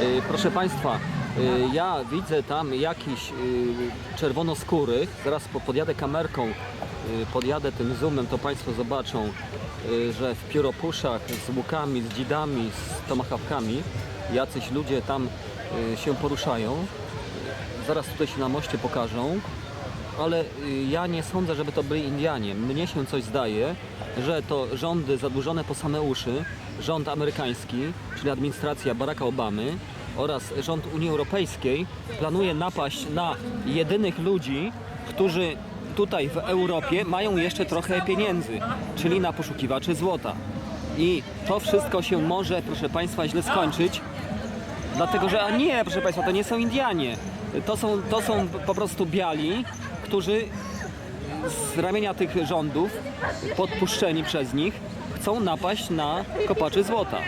Y, Proszę Państwa, y, ja widzę tam jakiś y, czerwonoskórych, zaraz po- podjadę kamerką, podjadę tym zoomem, to Państwo zobaczą, że w pióropuszach z łukami, z dzidami, z tomahawkami jacyś ludzie tam się poruszają. Zaraz tutaj się na moście pokażą, ale y, ja nie sądzę, żeby to byli Indianie. Mnie się coś zdaje, że to rządy zadłużone po same uszy, rząd amerykański, czyli administracja Baracka Obamy oraz rząd Unii Europejskiej planuje napaść na jedynych ludzi, którzy tutaj w Europie mają jeszcze trochę pieniędzy, czyli na poszukiwaczy złota. I to wszystko się może, proszę Państwa, źle skończyć, Dlatego, że a nie, proszę Państwa, to nie są Indianie. To są, to są po prostu biali, którzy z ramienia tych rządów, podpuszczeni przez nich, chcą napaść na kopaczy złota.